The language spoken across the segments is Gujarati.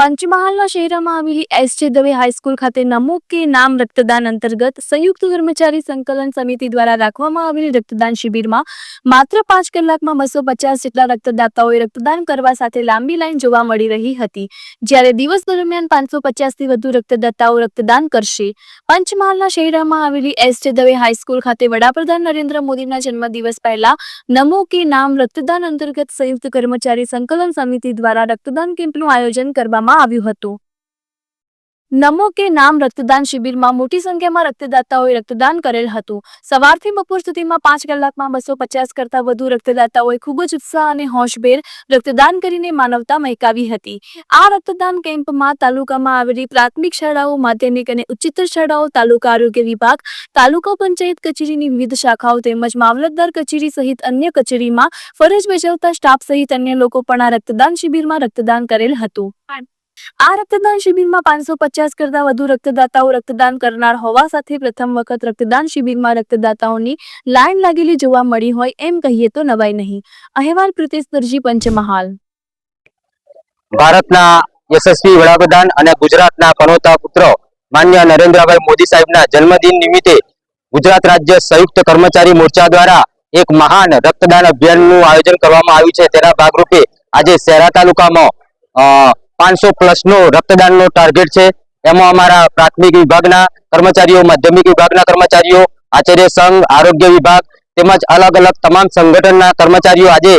પંચમહાલના શહેરમાં આવેલી એસ જે દવે હાઈસ્કૂલ ખાતે નમો કે નામ રક્તદાન અંતર્ગત સંયુક્ત કર્મચારી સંકલન સમિતિ દ્વારા રાખવામાં આવેલી રક્તદાન શિબિરમાં માત્ર પાંચ કલાકમાં બસો પચાસ જેટલા રક્તદાતાઓએ રક્તદાન કરવા સાથે લાંબી લાઈન જોવા મળી રહી હતી. જ્યારે દિવસ દરમિયાન પાંચસો પચાસથી વધુ રક્તદાતાઓ રક્તદાન કરશે. પંચમહાલના શહેરમાં આવેલી એસ જે દવે હાઈસ્કૂલ ખાતે વડાપ્રધાન નરેન્દ્ર મોદીના જન્મદિવસ પહેલા નમો કે નામ રક્તદાન અંતર્ગત સંયુક્ત કર્મચારી સંકલન સમિતિ દ્વારા રક્તદાન કેમ્પનું આયોજન કરવામાં આવ્યું હતું. નમો કે નામ રક્તદાન શિબિરમાં મોટી સંખ્યામાં રક્તદાતાઓએ રક્તદાન કરેલ હતું. સવારથી બપોર સુધીમાં પાંચ કલાકમાં બસો પચાસ કરતાં વધુ રક્તદાતાઓએ ખૂબ જ ઉત્સાહ અને હોશભેર રક્તદાન કરીને માનવતા મહેકાવી હતી. આ રક્તદાન કેમ્પમાં તાલુકામાં આવેલી પ્રાથમિક શાળાઓ, માધ્યમિક અને ઉચ્ચતર શાળાઓ, તાલુકા આરોગ્ય વિભાગ, તાલુકા પંચાયત કચેરીની વિવિધ શાખાઓ તેમજ મામલતદાર કચેરી સહિત અન્ય કચેરીમાં ફરજ બજાવતા સ્ટાફ સહિત અન્ય લોકો પણ આ રક્તદાન શિબિરમાં રક્તદાન કરેલ હતું. આ રક્તદાન શિબિરમાં પાંચસો પચાસ કરતા વધુ રક્તદાતાઓ રક્તદાન કરનાર હોવા સાથે પ્રથમ વખત રક્તદાન શિબિરમાં રક્તદાતાઓની લાઈન લાગેલી જોવા મળી હોય એમ કહીએ તો નવાઈ નહીં. અહેવાલ પ્રિતેશ પંચમહાલ. ભારતના યશસ્વી વડાપ્રધાન અને ગુજરાતના પનોતા પુત્ર માન્ય નરેન્દ્રભાઈ મોદી સાહેબના જન્મદિન નિમિત્તે ગુજરાત રાજ્ય સંયુક્ત કર્મચારી મોરચા દ્વારા એક મહાન રક્તદાન અભિયાનનું આયોજન કરવામાં આવ્યું છે. તેના ભાગરૂપે આજે શહેરા તાલુકામાં પાંચસો પ્લસનો રક્તદાનનો ટાર્ગેટ છે. એમાં અમારા પ્રાથમિક વિભાગના કર્મચારીઓ, માધ્યમિક વિભાગના કર્મચારીઓ, આચાર્ય સંઘ, આરોગ્ય વિભાગ તેમજ અલગ અલગ તમામ સંગઠનના કર્મચારીઓ આજે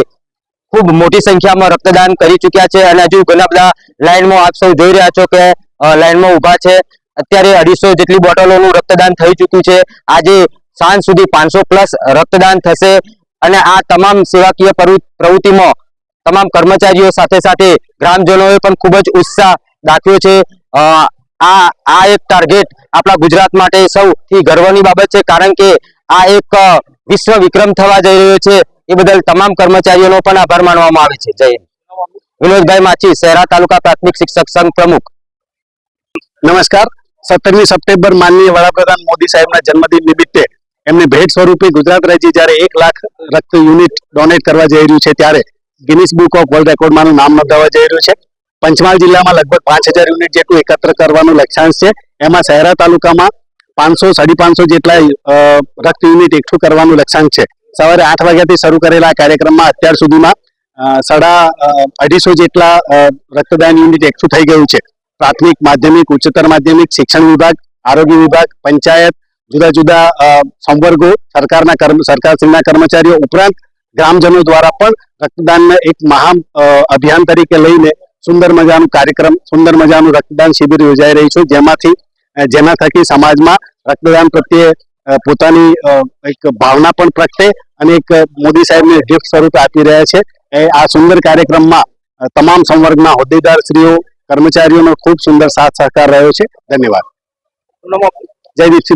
ખૂબ મોટી સંખ્યામાં રક્તદાન કરી ચૂક્યા છે અને હજુ ઘણા બધા લાઈનમાં આપ સૌ જોઈ રહ્યા છો કે લાઇનમાં ઊભા છે. અત્યારે અઢીસો જેટલી બોટલોનું રક્તદાન થઈ ચૂક્યું છે. આજે સાંજ સુધી પાંચસો પ્લસ રક્તદાન થશે અને આ તમામ સેવાકીય પ્રવૃ- પ્રવૃત્તિમાં તમામ કર્મચારીઓ સાથે સાથે ગ્રામજનોએ પણ ખૂબ જ ઉત્સાહ દાખવ્યો છે. આ આ એક ટાર્ગેટ આપણા ગુજરાત માટે સૌથી ગર્વની બાબત છે, કારણ કે આ એક વિશ્વ વિક્રમ થવા જઈ રહ્યો છે. એ બદલ તમામ કર્મચારીઓનો પણ આભાર માનવામાં આવે છે. જય વિનોદભાઈ માછી, શહેરા તાલુકા પ્રાથમિક શિક્ષક સંઘ પ્રમુખ. નમસ્કાર. સત્તરમી સપ્ટેમ્બર માનનીય વડાપ્રધાન મોદી સાહેબના જન્મદિન નિમિત્તે એમને ભેટ સ્વરૂપે ગુજરાત રાજ્ય જ્યારે એક લાખ રક્ત યુનિટ ડોનેટ કરવા જઈ રહ્યું છે, ત્યારે ગિનિસ બુક ઓફ વર્લ્ડ રેકોર્ડમાં નામ નોંધાવા જઈ રહ્યું છે. પંચમહાલ જિલ્લામાં લગભગ પાંચ હજાર યુનિટ જેટલું એકત્ર કરવાનું લક્ષ્યાંશ છે. એમાં શહેરા તાલુકામાં પાંચસો, સાડી પાંચસો જેટલા રક્ત યુનિટ એકઠું કરવાનું લક્ષ્યાંક છે. સવારે આઠ વાગ્યાથી શરૂ કરેલા કાર્યક્રમમાં અત્યાર સુધીમાં સાડા અઢીસો જેટલા રક્તદાન યુનિટ એકઠું થઈ ગયું છે. પ્રાથમિક, માધ્યમિક, ઉચ્ચતર માધ્યમિક, શિક્ષણ વિભાગ, આરોગ્ય વિભાગ, પંચાયત, જુદા જુદા સંવર્ગો, સરકારના કર્મ, સરકારશ્રીના કર્મચારીઓ ઉપરાંત ગ્રામજનો દ્વારા પણ રક્તદાનને એક મહાન અભિયાન તરીકે લઈને સુંદર મજાનું કાર્યક્રમ સુંદર મજાનું રક્તદાન શિબિર યોજાઈ રહી છે. જેમાંથી જેના થકી સમાજમાં રક્તદાન પ્રત્યે પોતાની એક ભાવના પણ પ્રગટે અને એક મોદી સાહેબને ગિફ્ટ સ્વરૂપે આપી રહ્યા છે. એ આ સુંદર કાર્યક્રમમાં તમામ સંવર્ગના હોદ્દેદારશ્રીઓ કર્મચારીઓનો ખૂબ સુંદર સાથ સહકાર રહ્યો છે. ધન્યવાદ. જયદીપસિંહ